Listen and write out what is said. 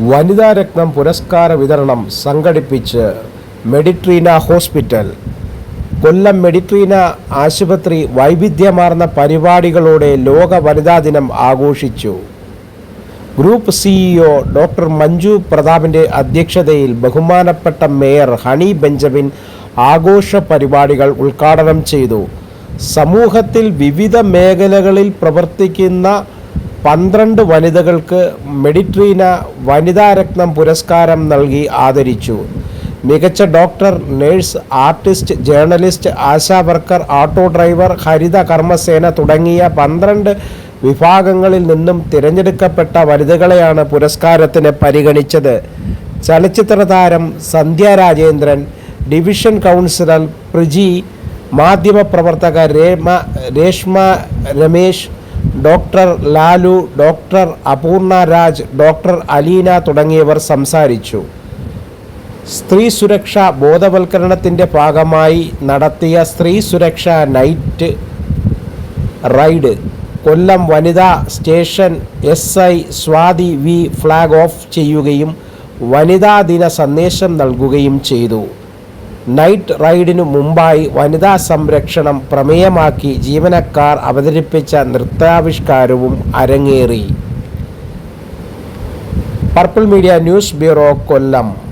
വനിതാരത്നം പുരസ്കാര വിതരണം സംഘടിപ്പിച്ച് മെഡിട്രീന ഹോസ്പിറ്റൽ. കൊല്ലം മെഡിട്രീന ആശുപത്രി വൈവിധ്യമാർന്ന പരിപാടികളോടെ ലോക വനിതാ ദിനം ആഘോഷിച്ചു. ഗ്രൂപ്പ് സിഇഒ ഡോക്ടർ മഞ്ജു പ്രതാപിന്റെ അധ്യക്ഷതയിൽ ബഹുമാനപ്പെട്ട മേയർ ഹണി ബെഞ്ചമിൻ ആഘോഷ പരിപാടികൾ ഉദ്ഘാടനം ചെയ്തു. സമൂഹത്തിൽ വിവിധ മേഖലകളിൽ പ്രവർത്തിക്കുന്ന പന്ത്രണ്ട് വനിതകൾക്ക് മെഡിട്രീന വനിതാരത്നം പുരസ്കാരം നൽകി ആദരിച്ചു. മികച്ച doctor nurse artist journalist ASHA worker auto driver Haritha Karmasena തുടങ്ങിയ പന്ത്രണ്ട് വിഭാഗങ്ങളിൽ നിന്നും തിരഞ്ഞെടുക്കപ്പെട്ട വനിതകളെയാണ് പുരസ്കാരത്തിന് പരിഗണിച്ചത്. ചലച്ചിത്ര താരം Sandhya Rajendran division councillor Priji മാധ്യമപ്രവർത്തക Rema Reshma Ramesh doctor Lalu doctor Apoorna Raj doctor Aleena തുടങ്ങിയവർ സംസാരിച്ചു. സ്ത്രീ സുരക്ഷ ബോധവൽക്കരണത്തിന്റെ ഭാഗമായി നടത്തിയ സ്ത്രീ സുരക്ഷ നൈറ്റ് റൈഡ്. കൊല്ലം വനിതാ station S I Swathi V flag off ചെയ്യുകയും വനിതാ ദിന സന്ദേശം നൽകുകയും ചെയ്തു. നൈറ്റ് റൈഡിനു മുമ്പായി വനിതാ സംരക്ഷണം പ്രമേയമാക്കി ജീവനക്കാർ അവതരിപ്പിച്ച നൃത്താവിഷ്കാരവും അരങ്ങേറി. Purple media news bureau Kollam.